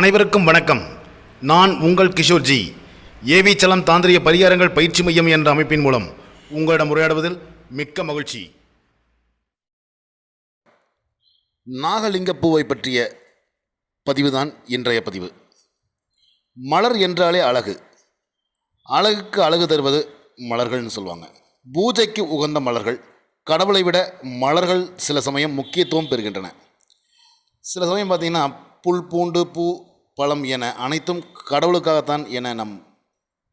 அனைவருக்கும் வணக்கம். நான் உங்கள் கிஷோர்ஜி. ஏவி சலம் தாந்திரிய பரிகாரங்கள் பயிற்சி மையம் என்ற அமைப்பின் மூலம் உங்களிடம் உரையாடுவதில் மிக்க மகிழ்ச்சி. நாகலிங்கப்பூவை பற்றிய பதிவுதான் இன்றைய பதிவு. மலர் என்றாலே அழகு. அழகுக்கு அழகு தருவது மலர்கள்னு சொல்லுவாங்க. பூஜைக்கு உகந்த மலர்கள். கடவுளை விட மலர்கள் சில சமயம் முக்கியத்துவம் பெறுகின்றன. சில சமயம் பார்த்திங்கன்னா புல் பூண்டு பூ பழம் என அனைத்தும் கடவுளுக்காகத்தான் என நம்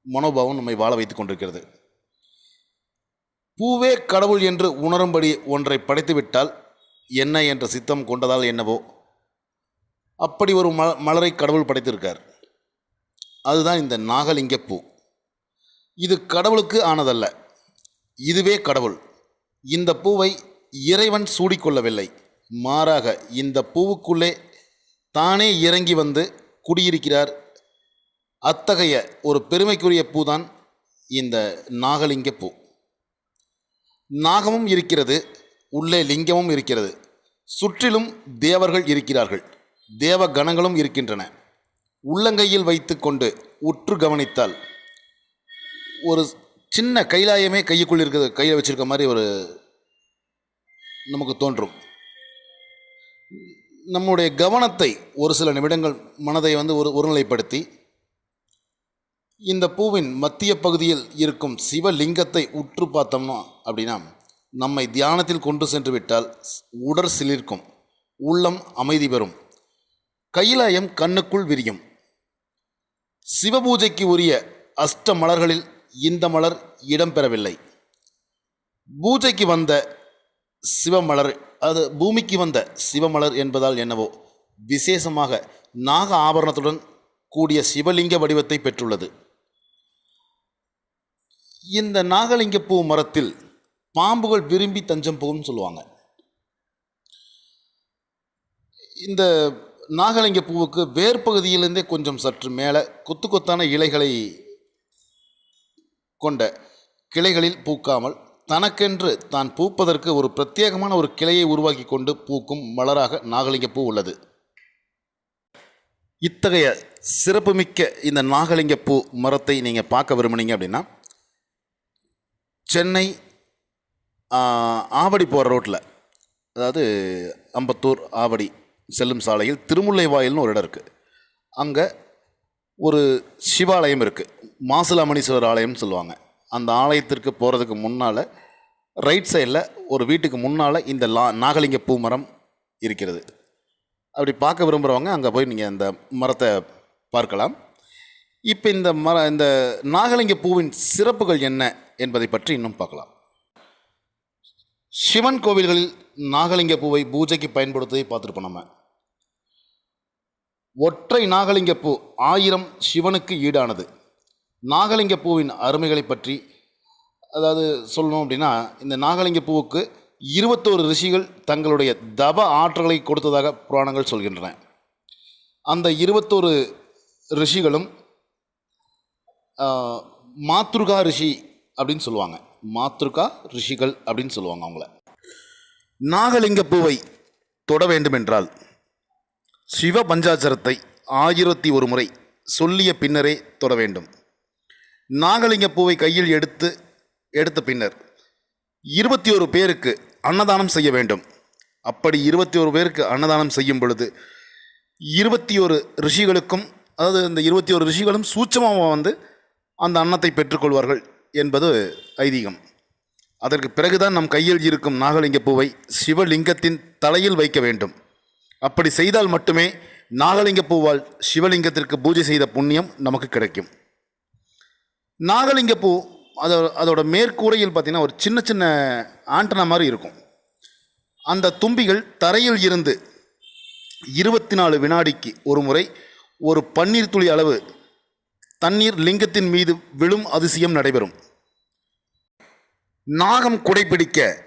மனோபாவம் நம்மை வாழ வைத்துக் கொண்டிருக்கிறது. பூவே கடவுள் என்று உணரும்படி ஒன்றை படைத்துவிட்டால் என்ன என்ற சித்தம் கொண்டதால் என்னவோ? அப்படி ஒரு ம மலரை கடவுள் படைத்திருக்கார். அதுதான் இந்த நாகலிங்கப்பூ இது கடவுளுக்கு ஆனதல்ல. இதுவே கடவுள். இந்த பூவை இறைவன் சூடிக்கொள்ளவில்லை மாறாக இந்த பூவுக்குள்ளே தானே இறங்கி வந்து குடியிருக்கிறார். அத்தகைய ஒரு பெருமைக்குரிய பூதான் இந்த நாகலிங்க பூ. நாகமும் இருக்கிறது உள்ளே லிங்கமும் இருக்கிறது. சுற்றிலும் தேவர்கள் இருக்கிறார்கள் தேவ கணங்களும் இருக்கின்றன. உள்ளங்கையில் வைத்துக்கொண்டு உற்று கவனித்தால் ஒரு சின்ன கைலாயமே கையுக்குள் இருக்கிறது கையில் வச்சுருக்க மாதிரி ஒரு நமக்கு தோன்றும். நம்முடைய கவனத்தை ஒரு சில நிமிடங்கள் மனதை வந்து ஒரு ஒருநிலைப்படுத்தி இந்த பூவின் மத்திய பகுதியில் இருக்கும் சிவலிங்கத்தை உற்று பார்த்தோம்னா அப்படின்னா நம்மை தியானத்தில் கொண்டு சென்று விட்டால் உடற் சிலிர்க்கும் உள்ளம் அமைதி பெறும் கைலாயம் கண்ணுக்குள் விரியும். சிவபூஜைக்கு உரிய அஷ்ட மலர்களில் இந்த மலர் இடம்பெறவில்லை பூஜைக்கு வந்த சிவமலர் அது பூமிக்கு வந்த சிவமலர் என்பதால் என்னவோ. விசேஷமாக நாக ஆபரணத்துடன் கூடிய சிவலிங்க வடிவத்தை பெற்றுள்ளது. இந்த நாகலிங்க பூ மரத்தில் பாம்புகள் விரும்பி தஞ்சம் போகும் சொல்லுவாங்க. இந்த நாகலிங்க பூவுக்கு வேர்பகுதியிலிருந்தே கொஞ்சம் சற்று மேலே கொத்து கொத்தான இலைகளை கொண்ட கிளைகளில் பூக்காமல் தனக்கென்று தான் பூப்பதற்கு ஒரு பிரத்யேகமான ஒரு கிளையை உருவாக்கி கொண்டு பூக்கும் மலராக நாகலிங்க பூ உள்ளது. இத்தகைய சிறப்புமிக்க இந்த நாகலிங்க பூ மரத்தை நீங்கள் பார்க்க விரும்புனீங்க அப்படின்னா சென்னை ஆவடி போகிற ரோட்டில் அதாவது அம்பத்தூர் ஆவடி செல்லும் சாலையில் திருமுல்லை வாயில்னு ஒரு இடம் இருக்குது அங்கே ஒரு சிவாலயம் இருக்குது மாசிலாமணீஸ்வரர் ஆலயம்னு சொல்லுவாங்க. அந்த ஆலயத்திற்கு போகிறதுக்கு முன்னால் ரைட் சைடில் ஒரு வீட்டுக்கு முன்னால் இந்த லா நாகலிங்க பூ மரம் இருக்கிறது. அப்படி பார்க்க விரும்புகிறவங்க அங்கே போய் நீங்கள் இந்த மரத்தை பார்க்கலாம். இப்போ இந்த மர இந்த நாகலிங்க பூவின் சிறப்புகள் என்ன என்பதை பற்றி இன்னும் பார்க்கலாம். சிவன் கோவில்களில் நாகலிங்க பூவை பூஜைக்கு பயன்படுத்துவதை பார்த்துருப்போம் நம்ம. ஒற்றை நாகலிங்க பூ ஆயிரம் சிவனுக்கு ஈடானது. நாகலிங்க பூவின் அருமைகளை பற்றி அதாவது சொல்லணும் அப்படின்னா இந்த நாகலிங்க பூவுக்கு இருபத்தோரு ரிஷிகள் தங்களுடைய தப ஆற்றலை கொடுத்ததாக புராணங்கள் சொல்கின்றன. அந்த இருபத்தோரு ரிஷிகளும் மாத்ருகா ரிஷி அப்படின்னு சொல்லுவாங்க. மாத்ருகா ரிஷிகள் அப்படின்னு சொல்லுவாங்க அவங்கள. நாகலிங்க பூவை தொட வேண்டுமென்றால் சிவ பஞ்சாச்சரத்தை ஆயிரத்தி ஒரு முறை சொல்லிய பின்னரே தொட வேண்டும். நாகலிங்க பூவை கையில் எடுத்து எடுத்த பின்னர் இருபத்தி ஒரு பேருக்கு அன்னதானம் செய்ய வேண்டும். அப்படி இருபத்தி ஒரு பேருக்கு அன்னதானம் செய்யும் பொழுது இருபத்தி ஒரு ரிஷிகளுக்கும் அதாவது இந்த இருபத்தி ஒரு ரிஷிகளும் சூட்சமாக வந்து அந்த அன்னத்தை பெற்றுக்கொள்வார்கள் என்பது ஐதீகம். அதற்கு பிறகுதான் நம் கையில் இருக்கும் நாகலிங்க பூவை சிவலிங்கத்தின் தலையில் வைக்க வேண்டும். அப்படி செய்தால் மட்டுமே நாகலிங்க பூவால் சிவலிங்கத்திற்கு பூஜை செய்த புண்ணியம் நமக்கு கிடைக்கும். நாகலிங்க பூ அதோ அதோட மேற்கூரையில் பார்த்தீங்கன்னா ஒரு சின்ன சின்ன ஆண்டனா மாதிரி இருக்கும். அந்த தும்பிகள் தரையில் இருந்து இருபத்தி நாலு வினாடிக்கு ஒரு முறை ஒரு பன்னீர் துளி அளவு தண்ணீர் லிங்கத்தின் மீது விழும் அதிசயம் நடைபெறும். நாகம் குடைப்பிடிக்க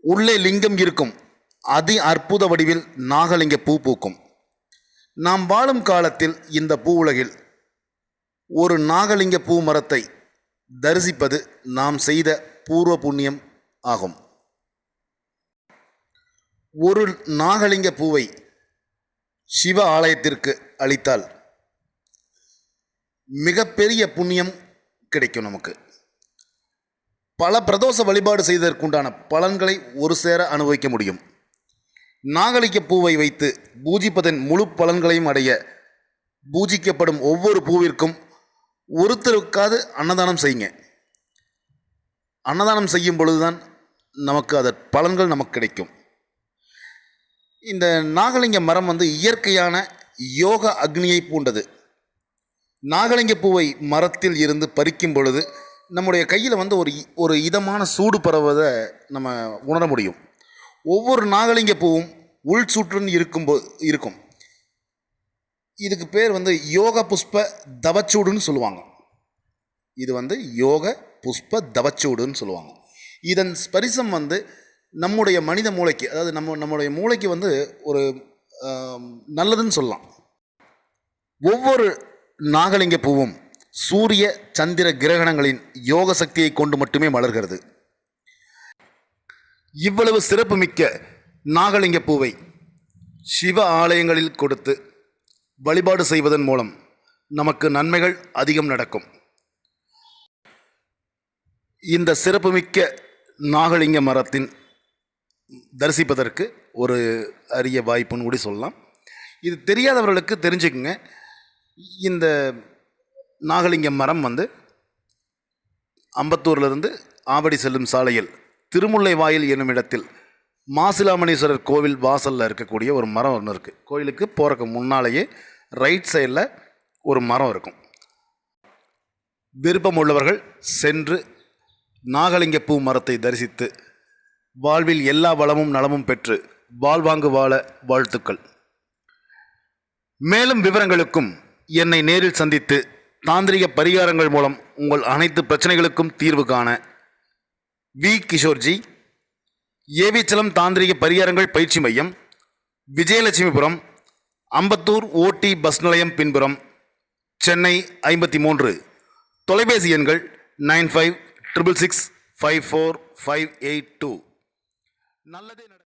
உள்ளே லிங்கம் இருக்கும். அதி அற்புத வடிவில் நாகலிங்க பூ பூக்கும். நாம் வாழும் காலத்தில் இந்த பூ உலகில் ஒரு நாகலிங்க பூ மரத்தை தரிசிப்பது நாம் செய்த பூர்வ புண்ணியம் ஆகும். ஒரு நாகலிங்க பூவை சிவ ஆலயத்திற்கு அளித்தால் மிகப்பெரிய புண்ணியம் கிடைக்கும் நமக்கு. பல பிரதோஷ வழிபாடு செய்வதற்குண்டான பலன்களை ஒரு சேர அனுபவிக்க முடியும். நாகலிக்க பூவை வைத்து பூஜிப்பதன் முழு பலன்களையும் அடைய பூஜிக்கப்படும் ஒவ்வொரு பூவிற்கும் ஒருத்தருக்காவது அன்னதானம் செய்யுங்க. அன்னதானம் செய்யும் பொழுதுதான் நமக்கு அதன் பலன்கள் நமக்கு கிடைக்கும். இந்த நாகலிங்க மரம் வந்து இயற்கையான யோக அக்னியை பூண்டது. நாகலிங்க பூவை மரத்தில் இருந்து பறிக்கும் பொழுது நம்முடைய கையில் வந்து ஒரு இ- ஒரு இதமான சூடு பரவதை நம்ம உணர முடியும். ஒவ்வொரு நாகலிங்க பூவும் உள் சுற்றுன்னு இருக்கும்போ இருக்கும். இதுக்கு பேர் வந்து யோக புஷ்ப தவச்சூடுன்னு சொல்லுவாங்க. இது வந்து யோக புஷ்ப தவச்சூடுன்னு சொல்லுவாங்க. இதன் ஸ்பரிசம் வந்து நம்முடைய மனித மூளைக்கு அதாவது நம்ம நம்முடைய மூளைக்கு வந்து ஒரு நல்லதுன்னு சொல்லலாம். ஒவ்வொரு நாகலிங்க பூவும் சூரிய சந்திர கிரகணங்களின் யோக சக்தியை கொண்டு மட்டுமே மலர்கிறது. இவ்வளவு சிறப்புமிக்க நாகலிங்க பூவை சிவ ஆலயங்களில் கொடுத்து வழிபாடு செய்வதன் மூலம் நமக்கு நன்மைகள் அதிகம் நடக்கும். இந்த சிறப்புமிக்க நாகலிங்க மரத்தின் தரிசிப்பதற்கு ஒரு அரிய வாய்ப்புன்னு கூட சொல்லலாம். இது தெரியாதவர்களுக்கு தெரிஞ்சுக்குங்க. இந்த நாகலிங்க மரம் வந்து அம்பத்தூர்லேருந்து ஆவடி செல்லும் சாலையில் திருமுல்லை வாயில் என்னும் இடத்தில் மாசிலாமணீஸ்வரர் கோவில் வாசலில் இருக்கக்கூடிய ஒரு மரம் ஒன்று இருக்குது கோயிலுக்கு போகிறக்கு முன்னாலேயே ரைட் சைடில் ஒரு மரம் இருக்கும். விருப்பம் உள்ளவர்கள் சென்று நாகலிங்க பூ மரத்தை தரிசித்து வாழ்வில் எல்லா வளமும் நலமும் பெற்று வாழ்வாங்கு வாழ வாழ்த்துக்கள். மேலும் விவரங்களுக்கும் என்னை நேரில் சந்தித்து தாந்திரிக பரிகாரங்கள் மூலம் உங்கள் அனைத்து பிரச்சனைகளுக்கும் தீர்வு காண வி. கிஷோர்ஜி ஏவிச்சலம் தாந்திரிக பரிகாரங்கள் பயிற்சி மையம் விஜயலட்சுமிபுரம் அம்பத்தூர் ஓடி பஸ் நிலையம் பின்புறம் சென்னை ஐம்பத்தி மூன்று தொலைபேசி எண்கள் nine five triple six five four five eight two. நல்லதே